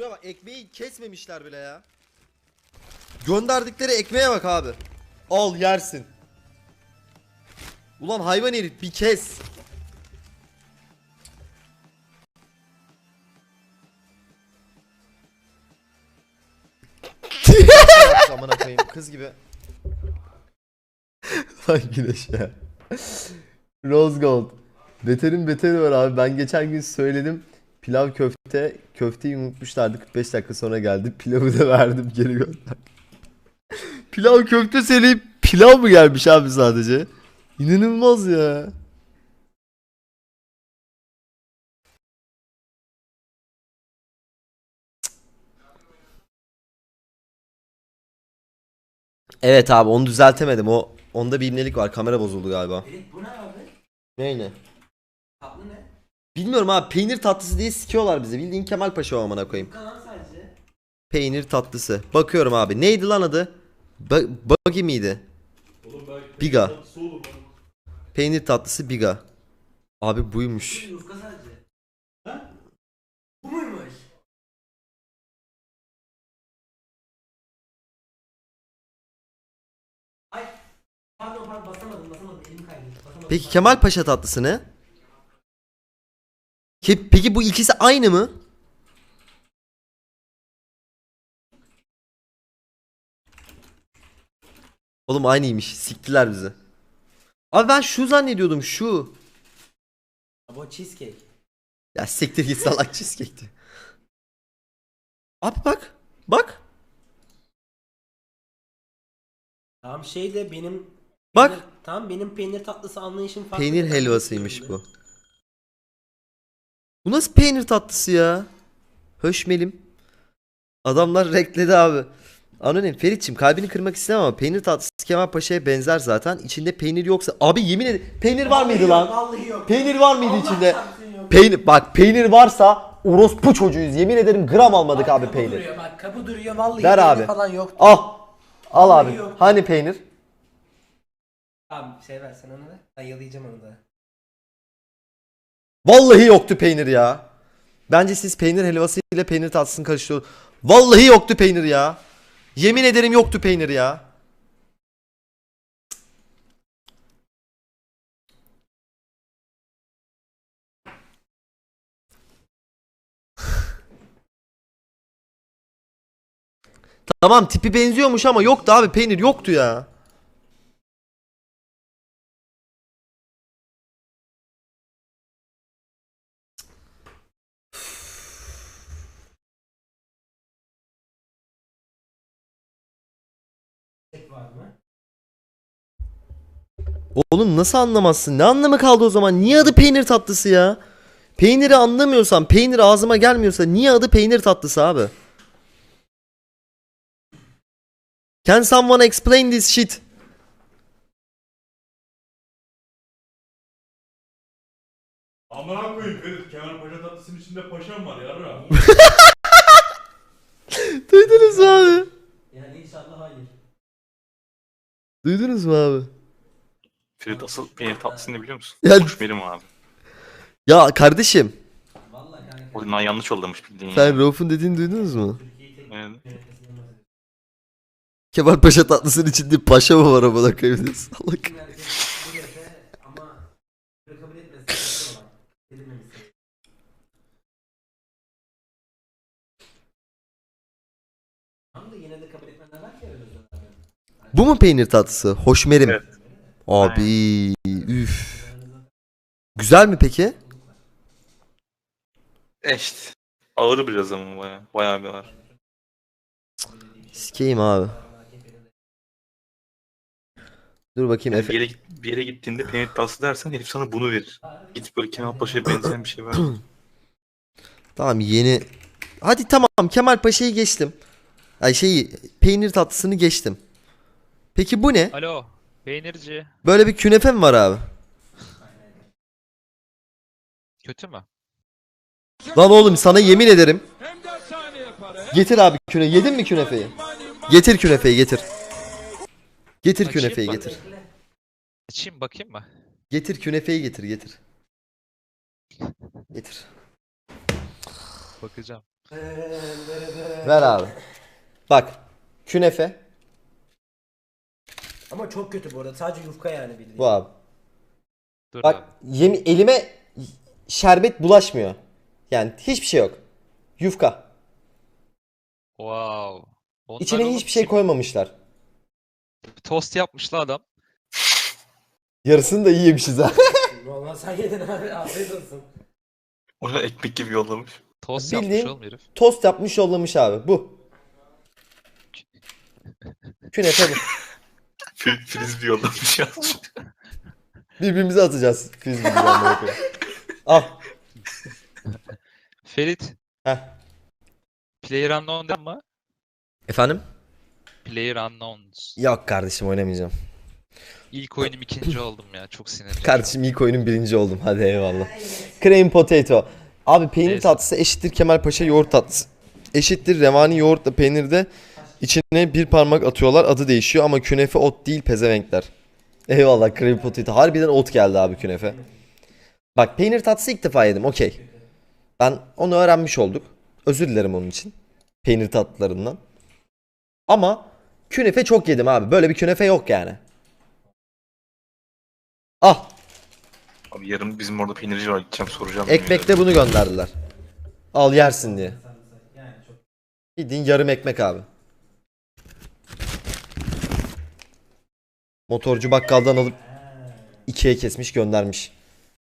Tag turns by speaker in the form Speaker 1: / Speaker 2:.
Speaker 1: Şuraya bak ekmeği kesmemişler bile ya. Gönderdikleri ekmeğe bak abi. Al yersin. Ulan hayvan herif bir kes. Amına koyayım kız gibi. Lan güneş ya. Rose Gold. Beterin beteri var abi. Ben geçen gün söyledim. Pilav köfte. Köfteyi unutmuşlardı. 45 dakika sonra geldi. Pilavı da verdim geri gönder. pilav köfte söyleyip pilav mı gelmiş abi sadece? İnanılmaz ya. Evet abi onu düzeltemedim. O onda bir imlelik var. Kamera bozuldu galiba.
Speaker 2: Evet bu ne abi?
Speaker 1: Neyine?
Speaker 2: Tatlı ne?
Speaker 1: Bilmiyorum abi peynir tatlısı diye sikiyorlar bizi. Bildiğin Kemal Paşa o amına koyayım. Peynir tatlısı. Bakıyorum abi. Neydi lan adı? Ba- Buggy miydi?
Speaker 3: Oğlum belki
Speaker 1: Biga.
Speaker 3: tatlısı olur lan.
Speaker 1: Peynir tatlısı Biga. Abi buymuş.
Speaker 2: Bu yufka sadece. Ha? Bu muymuş? Ay. Pardon pardon basamadım basamadım elim kaydı. Basamadım.
Speaker 1: Peki Kemal Paşa tatlısı ne? Peki bu ikisi aynı mı? Oğlum aynıymış. Siktiler bizi. Abi ben şu zannediyordum şu.
Speaker 2: Bu cheesecake.
Speaker 1: Ya siktir git salak cheesecake'ti. Abi bak. Bak.
Speaker 2: Tamam şey de benim
Speaker 1: Bak.
Speaker 2: peynir- tamam benim peynir tatlısı anlayışım farklı.
Speaker 1: Peynir helvasıymış bu. Bu nasıl peynir tatlısı ya? Höşmelim. Adamlar rekledi abi. Anonim Feritçim kalbini kırmak istemem ama peynir tatlısı Kemal Paşa'ya benzer zaten. İçinde peynir yoksa abi yemin ederim peynir var mıydı lan?
Speaker 2: Vallahi yok.
Speaker 1: Peynir var mıydı
Speaker 2: Allah
Speaker 1: içinde? Peynir bak peynir varsa orospu çocuğuyuz. Yemin ederim gram almadık abi
Speaker 2: kapı
Speaker 1: peynir.
Speaker 2: Duruyor, bak kapı duruyor vallahi
Speaker 1: Ver
Speaker 2: peynir
Speaker 1: abi.
Speaker 2: falan yok.
Speaker 1: Al. Al abi.
Speaker 2: yok.
Speaker 1: Hani peynir?
Speaker 2: Tamam şey versen onu da. Ben yalayacağım onu da.
Speaker 1: Vallahi yoktu peynir ya. Bence siz peynir helvası ile peynir tatlısını karıştırıyorsunuz. Vallahi yoktu peynir ya. Yemin ederim yoktu peynir ya. Tamam tipi benziyormuş ama yoktu abi peynir yoktu ya.
Speaker 2: Var mı?
Speaker 1: Oğlum nasıl anlamazsın? Ne anlamı kaldı o zaman? Niye adı peynir tatlısı ya? Peyniri anlamıyorsam, peynir ağzıma gelmiyorsa niye adı peynir tatlısı abi? Can someone explain this shit?
Speaker 3: Amına koyayım Ferit Kemal Paşa tatlısının içinde paşam var yarra.
Speaker 1: Duydunuz mu abi? Duydunuz mu abi?
Speaker 4: Ferit asıl peynir tatlısını biliyor musun?
Speaker 1: Ya-
Speaker 4: Kuş benim abi.
Speaker 1: Ya kardeşim.
Speaker 4: Oyundan yanlış yollamış bildiğin
Speaker 1: sen
Speaker 4: yani.
Speaker 1: Rauf'un dediğini duydunuz mu?
Speaker 2: Bahsediyorum.
Speaker 1: Kemal Paşa tatlısının içinde paşa mı var amına koyayım? Salak.
Speaker 2: Ama yine de kabul etmeyenler var ki aramızda.
Speaker 1: Bu mu peynir tatlısı? Hoşmerim.
Speaker 4: Evet.
Speaker 1: Abi, üf. Güzel mi peki?
Speaker 4: Eşt. Ağır biraz ama baya. Bayağı bir ağır.
Speaker 1: Sikeyim abi. Dur bakayım
Speaker 4: Yani
Speaker 1: Efe.
Speaker 4: bir, yere, git- bir yere gittiğinde peynir tatlısı dersen herif sana bunu verir. Git böyle Kemal Paşa'ya benzeyen bir şey ver.
Speaker 1: Tamam yeni. Hadi tamam Kemal Paşa'yı geçtim. Ay şeyi peynir tatlısını geçtim. Peki bu ne?
Speaker 5: Alo, peynirci.
Speaker 1: Böyle bir künefe mi var abi?
Speaker 5: Kötü mü?
Speaker 1: Lan oğlum sana yemin ederim. Getir abi küne. Yedin mi künefeyi? Getir künefeyi getir. Getir
Speaker 5: Açayım
Speaker 1: künefeyi
Speaker 5: bak.
Speaker 1: getir.
Speaker 5: Açayım bakayım mı?
Speaker 1: Getir künefeyi getir getir. Getir.
Speaker 5: Bakacağım.
Speaker 1: Ver abi. Bak. Künefe.
Speaker 2: Ama çok kötü bu arada. Sadece yufka yani bildiğin.
Speaker 1: Bu abi.
Speaker 5: Dur
Speaker 1: Bak
Speaker 5: abi.
Speaker 1: yemi, elime şerbet bulaşmıyor. Yani hiçbir şey yok. Yufka.
Speaker 5: Wow. Onlar
Speaker 1: İçine
Speaker 5: oğlum
Speaker 1: hiçbir şey
Speaker 5: kim-
Speaker 1: koymamışlar.
Speaker 5: Tost yapmış la adam.
Speaker 1: Yarısını da iyi yemişiz ha.
Speaker 2: Vallahi sen yedin abi. Afiyet olsun.
Speaker 4: Onu ekmek gibi yollamış.
Speaker 5: Tost
Speaker 1: Bildiğin-
Speaker 5: yapmış oğlum herif.
Speaker 1: Tost yapmış yollamış abi. Bu. Künefe bu.
Speaker 4: Frisbee yollamış yazmış.
Speaker 1: Birbirimize atacağız. Frisbee. Al.
Speaker 5: Ferit.
Speaker 1: Heh.
Speaker 5: Player Unknown değil mi?
Speaker 1: Efendim?
Speaker 5: Player Unknowns.
Speaker 1: Yok kardeşim oynamayacağım.
Speaker 5: İlk oyunum ikinci oldum ya. Çok sinirliyim.
Speaker 1: Kardeşim ilk oyunun birinci oldum. Hadi eyvallah. Cream potato. Abi peynir
Speaker 5: Neyse.
Speaker 1: tatlısı eşittir Kemalpaşa yoğurt tatlısı. Eşittir revani yoğurtla peynirde içine bir parmak atıyorlar adı değişiyor ama künefe ot değil pezevenkler. Eyvallah cream potato. Harbiden ot geldi abi künefe. Bak peynir tatlısı ilk defa yedim okey. Ben onu öğrenmiş olduk. Özür dilerim onun için. Peynir tatlılarından. Ama künefe çok yedim abi. Böyle bir künefe yok yani. Ah
Speaker 4: Abi yarın bizim orada peynirci var gideceğim soracağım.
Speaker 1: Ekmekte bunu gönderdiler. Al yersin diye. Bildiğin yarım ekmek abi. Motorcu bakkaldan alıp ikiye kesmiş göndermiş.